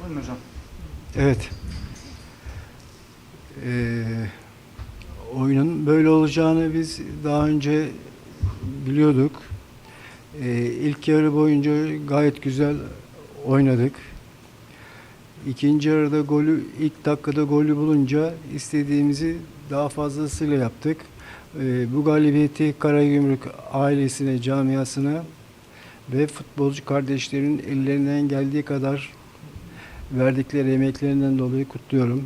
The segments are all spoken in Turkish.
Buyurun hocam. Evet. Ee, oyunun böyle olacağını biz daha önce biliyorduk. Ee, ilk yarı boyunca gayet güzel oynadık. İkinci yarıda golü ilk dakikada golü bulunca istediğimizi daha fazlasıyla yaptık. Ee, bu galibiyeti Karagümrük ailesine, camiasına ve futbolcu kardeşlerin ellerinden geldiği kadar verdikleri emeklerinden dolayı kutluyorum.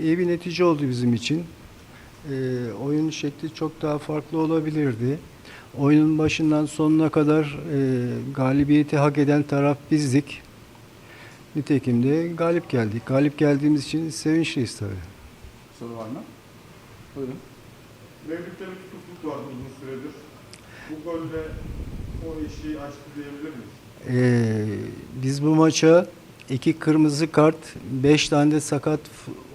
İyi bir netice oldu bizim için. Ee, oyun şekli çok daha farklı olabilirdi. Oyunun başından sonuna kadar e, galibiyeti hak eden taraf bizdik. Nitekim de galip geldik. Galip geldiğimiz için sevinçliyiz tabii. Soru var mı? Buyurun. Mevlüt'te bir tutukluk vardı uzun süredir. Bu golle o eşiği açtı diyebilir miyiz? Ee, biz bu maça iki kırmızı kart, beş tane de sakat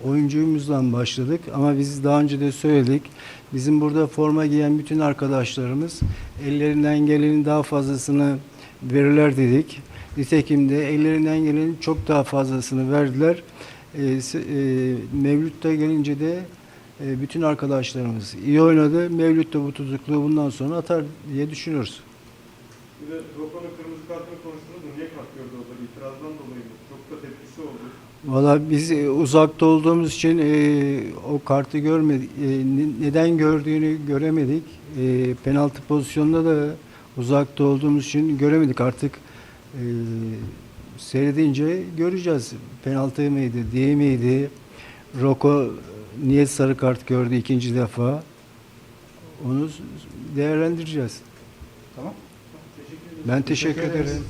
oyuncumuzdan başladık. Ama biz daha önce de söyledik. Bizim burada forma giyen bütün arkadaşlarımız ellerinden gelenin daha fazlasını verirler dedik. Nitekim de ellerinden gelenin çok daha fazlasını verdiler. Se- e, Mevlüt'te gelince de e, bütün arkadaşlarımız iyi oynadı. Mevlüt de bu tutukluğu bundan sonra atar diye düşünüyoruz. Bir de Roko'nun kırmızı kartını konuştunuz mu? Niye kart gördü o da? İtirazdan dolayı mı? Tepkisi oldu. Valla biz e, uzakta olduğumuz için e, o kartı görmedik. E, ne- neden gördüğünü göremedik. E, penaltı pozisyonunda da uzakta olduğumuz için göremedik. Artık e, seyredince göreceğiz. Penaltı mıydı, değil miydi? Roko niye sarı kart gördü ikinci defa? Onu değerlendireceğiz. Tamam. Ben teşekkür ederim.